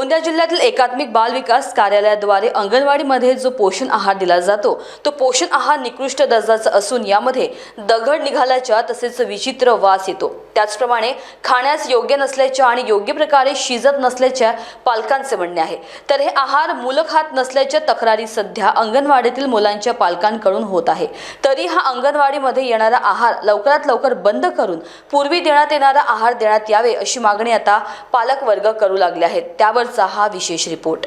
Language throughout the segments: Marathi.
गोंदिया जिल्ह्यातील एकात्मिक बाल विकास कार्यालयाद्वारे अंगणवाडीमध्ये जो पोषण आहार दिला जातो तो पोषण आहार निकृष्ट दर्जाचा असून यामध्ये दगड निघाल्याच्या तसेच विचित्र वास येतो. त्याचप्रमाणे खाण्यास योग्य नसल्याच्या आणि योग्य प्रकारे शिजत नसल्याच्या पालकांचे म्हणणे आहे. तर हे आहार मुलं खात नसल्याच्या तक्रारी सध्या अंगणवाडीतील मुलांच्या पालकांकडून होत आहे. तरी हा अंगणवाडीमध्ये येणारा आहार लवकरात लवकर बंद करून पूर्वी देण्यात येणारा आहार देण्यात यावे अशी मागणी आता पालक वर्ग करू लागले आहेत. त्यावरचा हा विशेष रिपोर्ट.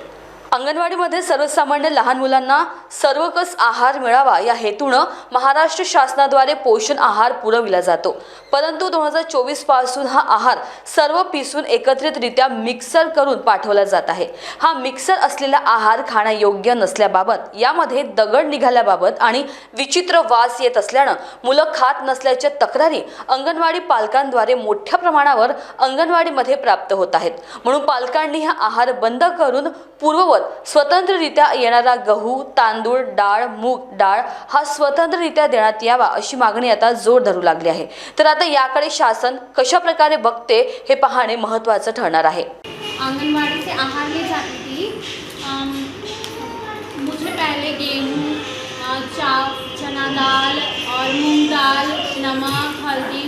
अंगणवाडीमध्ये सर्वसामान्य लहान मुलांना सर्वकस आहार मिळावा या हेतूनं महाराष्ट्र शासनाद्वारे पोषण आहार पुरविला जातो. परंतु दोन हजार चोवीसपासून हा आहार सर्व पिसून एकत्रितरित्या मिक्सर करून पाठवला जात आहे. हा मिक्सर असलेला आहार खाण्यायोग्य नसल्याबाबत यामध्ये दगड निघाल्याबाबत आणि विचित्र वास येत असल्यानं मुलं खात नसल्याच्या तक्रारी अंगणवाडी पालकांद्वारे मोठ्या प्रमाणावर अंगणवाडीमध्ये प्राप्त होत आहेत. म्हणून पालकांनी हा आहार बंद करून पूर्ववत स्वतंत्ररित्या येणारा गहू तांदूळ डाळ मूग डाळ हा स्वतंत्ररित्या देण्यात यावा अशी मागणी आता जोर धरू लागली आहे. तर आता याकडे शासन कशा प्रकारे बघते हे पाहणे महत्त्वाचं ठरणार आहे. आंगनबाड़ी से आहार ले जाती थी अम, मुझे पहले गेहूँ चाव चना दाल और मूंग दाल नमक हल्दी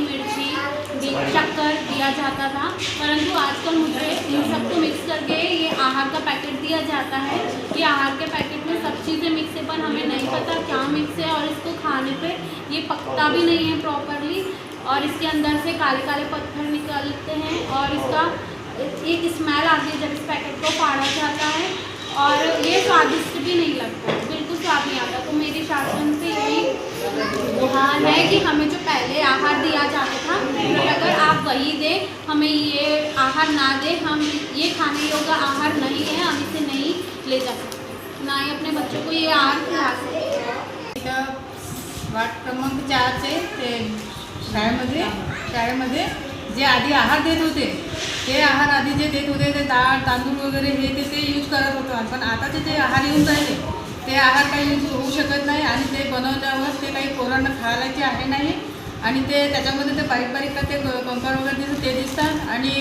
दिया जाता था, परंतु आजकल मुझे इन सबको मिक्स करके ये आहार का पैकेट दिया जाता है। ये आहार के पैकेट में सब चीज़ें मिक्स है, पर हमें नहीं पता क्या मिक्स है, और इसको खाने पे ये पकता भी नहीं है प्रॉपरली और इसके अंदर से काले काले पत्थर निकलते हैं, और इसका एक स्मेल आती है जब इस पैकेट को फाड़ा जाता है, और ये स्वादिष्ट भी नहीं लगता, बिल्कुल स्वाद नहीं आता। तो मेरी शासन से यही गुहार है कि हमें जो पहले आहार दिया जाता वही दें हमें ये आहार ना दे, हम ये खाने योग्य आहार नहीं है, हम इसे नहीं ले जा सकते। ना ही अपने बच्चों को ये आहार खिला सकते। वाट क्रमांक चारचे ते शाळेमध्ये शाळेमध्ये जे आधी आहार देत होते, ते आहार आधी जे देत होते, ते डाळ तांदूळ वगैरे हे ते ते यूज़ करत होतो पण आताचे जे आहार येऊन राहिले, ते आहार काही यूज़ होऊ शकत नाही आणि ते बनवल्यावर ते काही पोरांना खायलाचे आहे नाही आणि ते त्याच्यामध्ये ते बारीक बारीक ते कंकर वगैरे दिसतं ते दिसतात आणि